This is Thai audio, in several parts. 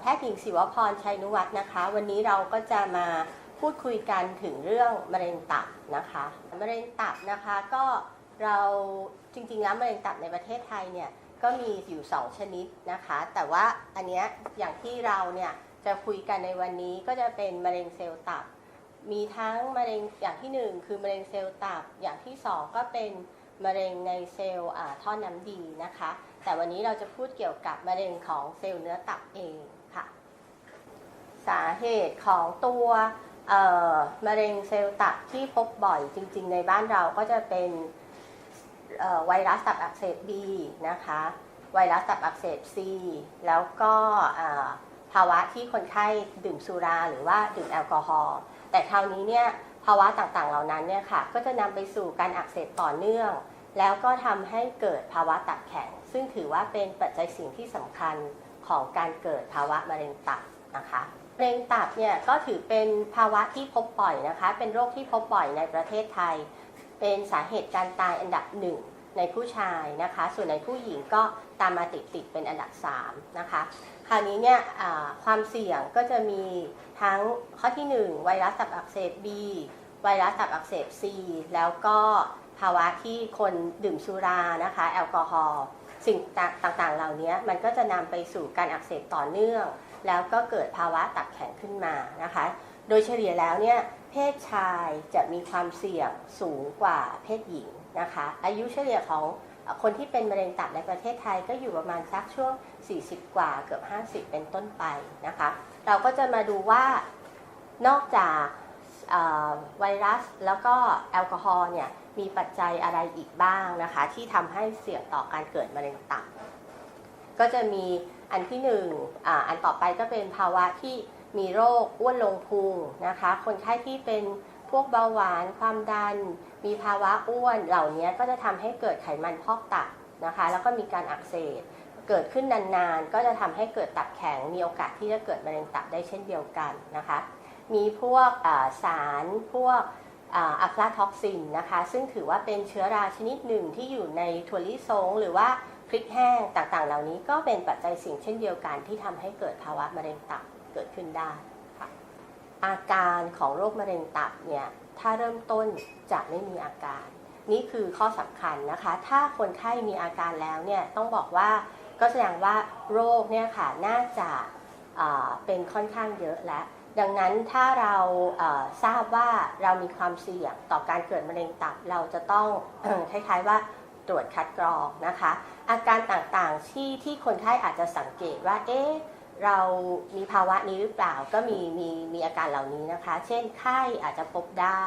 แพทย์หญิงศิวพรชัยนุวัฒน์นะคะ วันนี้เราก็จะมาพูดคุยกันถึงเรื่องมะเร็งตับนะคะมะเร็งตับนะคะก็เราจริงๆแล้วมะเร็งตับในประเทศไทยเนี่ยก็มีอยู่ 2 ชนิดนะคะ แต่ว่าอันเนี้ยอย่างที่เราเนี่ยจะคุยกันในวันนี้ก็จะเป็นมะเร็งเซลล์ตับ มีทั้งมะเร็งอย่างที่หนึ่งคือมะเร็งเซลล์ตับ อย่างที่สองก็เป็นมะเร็งในเซลล์ท่อน้ำดีนะคะ แต่วันนี้เราจะพูดเกี่ยวกับมะเร็งของเซลล์เนื้อตับเองค่ะ สาเหตุของตัวมะเร็งเซลล์ตับที่พบบ่อยจริง ๆ ในบ้านเราก็จะเป็นไวรัสตับอักเสบ B นะคะ ไวรัสตับอักเสบ C แล้วก็ภาวะที่คนไข้ดื่มสุราหรือว่าดื่มแอลกอฮอล์แต่คราวนี้เนี่ยภาวะต่างๆเหล่านั้นเนี่ยค่ะก็จะนำไปสู่การอักเสบต่อเนื่อง แล้วก็ทำให้เกิดภาวะตับแข็ง ซึ่งถือว่าเป็นปัจจัยสิ่งที่สำคัญของการเกิดภาวะมะเร็งตับนะคะมะเร็งตับเนี่ยก็ถือเป็นภาวะที่พบบ่อยนะคะ เป็นโรคที่พบบ่อยในประเทศไทย เป็นสาเหตุการตายอันดับหนึ่งในผู้ชายนะคะ ส่วนในผู้หญิงก็ตามมาติดติดๆเป็นอันดับ3นะคะ คราวนี้เนี่ยความเสี่ยงก็จะมีทั้งข้อที่ 1 ไวรัสตับอักเสบ B ไวรัสตับอักเสบ C แล้วก็ ภาวะที่คนดื่มสุรานะคะ แอลกอฮอล์สิ่งต่างๆ เหล่านี้มันก็จะนำไปสู่การอักเสบต่อเนื่อง แล้วก็เกิดภาวะตับแข็งขึ้นมานะคะ โดยเฉลี่ยแล้วเนี่ยเพศชายจะมีความเสี่ยงสูงกว่าเพศหญิงนะคะ อายุเฉลี่ยของคนที่เป็นมะเร็งตับในประเทศไทยก็อยู่ประมาณสักช่วง 40 กว่าเกือบ 50 เป็นต้นไปนะคะ เราก็จะมาดูว่านอกจาก ไวรัสแล้วก็แอลกอฮอล์เนี่ยมีปัจจัยอะไรอีกบ้างนะคะ ที่ทำให้เสี่ยงต่อการเกิดมะเร็งตับ ก็จะมีอันที่หนึ่งออันต่อไปก็เป็นภาวะที่มีโรคอ้วนลงพุงนะคะ คนไข้ที่เป็นพวกเบาหวานความดัน มีภาวะอ้วนเหล่านี้ก็จะทำให้เกิดไขมันพอกตับนะคะ แล้วก็มีการอักเสบเกิดขึ้นนานๆ ก็จะทำให้เกิดตับแข็งมีโอกาสที่จะเกิดมะเร็งตับได้เช่นเดียวกันนะคะ มีพวกสารพวกอะฟลาท็อกซินนะคะ ซึ่งถือว่าเป็นเชื้อราชนิดหนึ่งที่อยู่ในถั่วลิสงหรือว่าพริกแห้งต่างๆ เหล่านี้ก็เป็นปัจจัยสิ่งเช่นเดียวกันที่ทำให้เกิดภาวะมะเร็งตับเกิดขึ้นได้ค่ะอาการของโรคมะเร็งตับเนี่ยถ้าเริ่มต้นจะไม่มีอาการ นี่คือข้อสำคัญนะคะ ถ้าคนไข้มีอาการแล้วเนี่ยต้องบอกว่าก็แสดงว่าโรคเนี่ยค่ะน่าจะเป็นค่อนข้างเยอะแล้ว ดังนั้นถ้าเราทราบว่าเรามีความเสี่ยงต่อการเกิดมะเร็งตับ เราจะต้องคล้ายๆว่าตรวจคัดกรองนะคะ อาการต่างๆที่ที่คนไข้อาจจะสังเกตว่าเอ๊ะเรามีภาวะนี้หรือเปล่าก็มีมีมีอาการเหล่านี้นะคะ เช่นไข้อาจจะพบได้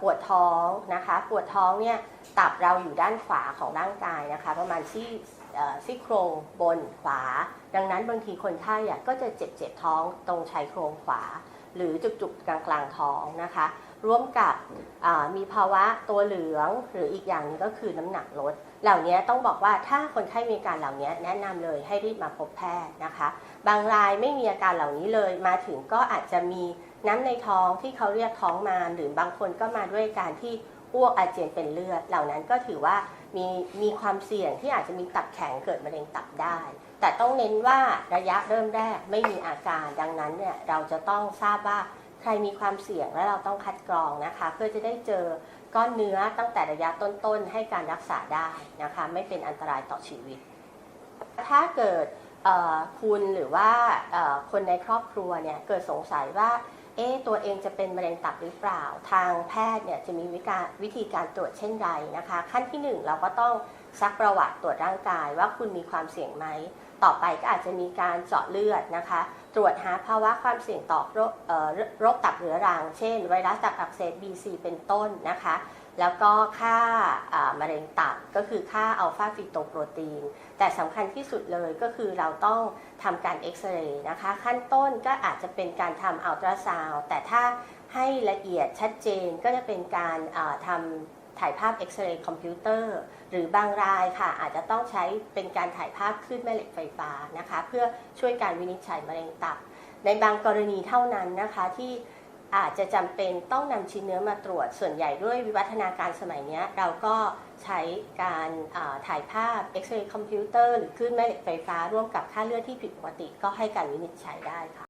ปวดท้องนะคะ ปวดท้องเนี่ยตับเราอยู่ด้านขวาของร่างกายนะคะ ประมาณที่ซี่โครงบนขวา ดังนั้นบางทีคนไข้อะก็จะเจ็บเจ็บท้องตรงชายโครงขวา หรือจุกๆกลางกลางๆท้องนะคะ ร่วมกับมีภาวะตัวเหลืองหรืออีกอย่างนึงก็คือน้ำหนักลด เหล่านี้ต้องบอกว่าถ้าคนไข้มีอาการเหล่านี้แนะนำเลยให้รีบมาพบแพทย์นะคะ บางรายไม่มีอาการเหล่านี้เลยมาถึงก็อาจจะมีน้ำในท้องที่เขาเรียกท้องมารหรือบางคนก็มาด้วยการที่ อ้วกอาเจียนเป็นเลือด เหล่านั้นก็ถือว่ามีมีความเสี่ยงที่อาจจะมีตับแข็งเกิดมะเร็งตับได้ แต่ต้องเน้นว่าระยะเริ่มแรกไม่มีอาการดังนั้นเนี่ยเราจะต้องทราบว่าใครมีความเสี่ยงและเราต้องคัดกรองนะคะ เพื่อจะได้เจอก้อนเนื้อตั้งแต่ระยะต้นๆ ให้การรักษาได้นะคะ ไม่เป็นอันตรายต่อชีวิต ถ้าเกิดคุณหรือว่าคนในครอบครัวเนี่ยเกิดสงสัยว่า เอ๊ตัวเองจะเป็นมะเร็งตับหรือเปล่า ทางแพทย์เนี่ยจะมีวิการวิธีการตรวจเช่นไรนะคะ ขั้นที่หนึ่งเราก็ต้องซักประวัติตรวจร่างกายว่าคุณมีความเสี่ยงไหม ต่อไปก็อาจจะมีการเจาะเลือดนะคะ ตรวจหาภาวะความเสี่ยงต่อโรคเอ่อโรคตับเรื้อรัง เช่น ไวรัสตับอักเสบ BC เป็นต้นนะคะ แล้วก็ค่ามะเร็งตับก็คือค่าอัลฟาฟีโตโปรตีน แต่สำคัญที่สุดเลยก็คือเราต้องทำการเอ็กซเรย์นะคะ ขั้นต้นก็อาจจะเป็นการทำอัลตราซาวด์แต่ถ้าให้ละเอียดชัดเจนก็จะเป็นการาทำถ่ายภาพเอ็กซเรย์คอมพิวเตอร์หรือบางรายค่ะ อาจจะต้องใช้เป็นการถ่ายภาพคลื่นแม่เหล็กไฟฟ้านะคะ เพื่อช่วยการวินิจฉัยมะเร็งตับ ในบางกรณีเท่านั้นนะคะที่ อาจจะจำเป็นต้องนำชิ้นเนื้อมาตรวจส่วนใหญ่ด้วยวิวัฒนาการสมัยนี้เราก็ใช้การถ่ายภาพเอ็กซเรย์คอมพิวเตอร์หรือคลื่นแม่เหล็กไฟฟ้าร่วมกับค่าเลือดที่ผิดปกติก็ให้การวินิจฉัยได้ค่ะ